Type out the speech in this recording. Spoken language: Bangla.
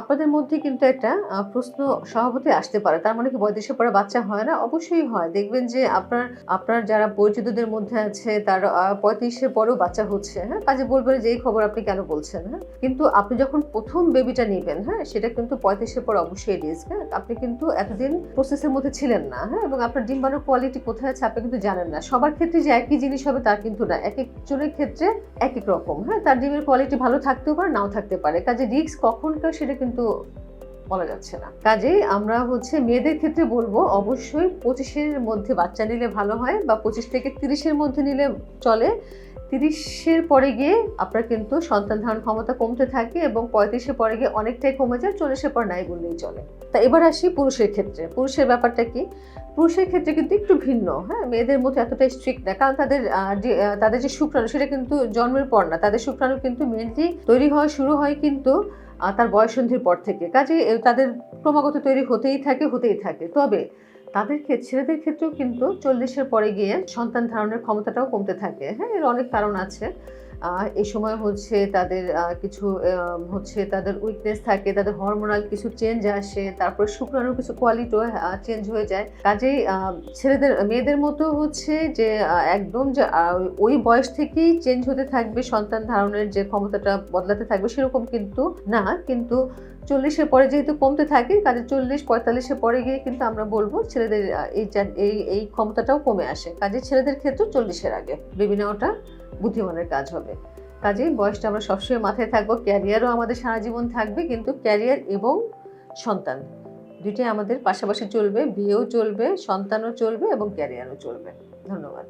আপনাদের মধ্যে কিন্তু একটা প্রশ্ন সভাপতি আসতে পারে। তার মানে কি বয়দেশে পরে বাচ্চা হয় না? অবশ্যই হয়। দেখবেন যে আপনার আপনার যারা পরিচিতদের মধ্যে আছে তার আহ, পঁয়ত্রিশের পরেও বাচ্চা হচ্ছে হ্যাঁ? কাজে বলবেন যে এই খবর আপনি কেন বলছেন? হ্যাঁ? কিন্তু আপনি যখন প্রথম বেবিটা নেবেন হ্যাঁ? সেটা কিন্তু পঁয়ত্রিশের পর অবশ্যই রিস্ক হ্যাঁ? আপনি কিন্তু এতদিন প্রসেসের মধ্যে ছিলেন না হ্যাঁ? এবং আপনার ডিম্বাণুর কোয়ালিটি কোথায় আছে আপনি কিন্তু জানেন না। সবার ক্ষেত্রে যে একই জিনিস হবে তার কিন্তু না। এক একজনের ক্ষেত্রে এক এক রকম হ্যাঁ? তার ডিমের কোয়ালিটি ভালো থাকতেও পারে নাও থাকতে পারে। কাজে রিস্ক কখনকার সেটা কিন্তু বলা যাচ্ছে না। কাজেই আমরা হচ্ছে মেয়েদের ক্ষেত্রে বলব, অবশ্যই পঁচিশের মধ্যে বাচ্চা নিলে ভালো হয় বা পঁচিশ থেকে তিরিশের মধ্যে নিলে চলে। তিরিশের পরে গিয়ে আপনার কিন্তু সন্তান ধারণ ক্ষমতা কমতে থাকে এবং পঁয়ত্রিশের পরে গিয়ে অনেকটাই কমে যায়, চল্লিশের পর নাই বললেই চলে। তা এবার আসি পুরুষের ক্ষেত্রে। পুরুষের ব্যাপারটা কি? পুরুষের ক্ষেত্রে কিন্তু একটু ভিন্ন হ্যাঁ? মেয়েদের মতো এতটা স্ট্রিক্ট না, কারণ তাদের তাদের যে শুক্রাণু, সেটা কিন্তু জন্মের পর না। তাদের শুক্রাণু কিন্তু মেনলি তৈরি হওয়া শুরু হয় কিন্তু তার বয়সন্ধির পর থেকে। কাজে তাদের ক্রমাগত তৈরি হতেই থাকে হতেই থাকে। তবে, তাদের ক্ষেত্রে ছেলেদের ক্ষেত্রেও কিন্তু চল্লিশের পরে গিয়ে সন্তান ধারণের ক্ষমতাটাও কমতে থাকে। হ্যাঁ এর অনেক কারণ আছে। এই সময় হচ্ছে তাদের কিছু হচ্ছে তাদের উইকনেস থাকে, তাদের হরমোনাল কিছু চেঞ্জ আসে, তারপর শুক্রাণুর কিছু কোয়ালিটিও চেঞ্জ হয়ে যায়। কাজেই ছেলেদের, মেয়েদের মতো হচ্ছে যে একদম যে ওই বয়স থেকেই চেঞ্জ হতে থাকবে, সন্তান ধারণের যে ক্ষমতাটা বদলাতে থাকবে সেরকম কিন্তু না। কিন্তু চল্লিশের পরে যেহেতু কমতে থাকে, কাজে চল্লিশ, পঁয়তাল্লিশের পরে গিয়ে কিন্তু আমরা বলব ছেলেদের এই এই এই ক্ষমতাটাও কমে আসে। কাজে ছেলেদের ক্ষেত্রে চল্লিশের আগে বেবি নেওয়াটা বুদ্ধিমানের কাজ হবে। কাজেই বয়সটা আমরা সবসময় মাথায় থাকব, ক্যারিয়ারও আমাদের সারা জীবন থাকবে, কিন্তু ক্যারিয়ার এবং সন্তান দুইটাই আমাদের পাশাপাশি চলবে, বিয়েও চলবে, সন্তানও চলবে এবং ক্যারিয়ারও চলবে। ধন্যবাদ।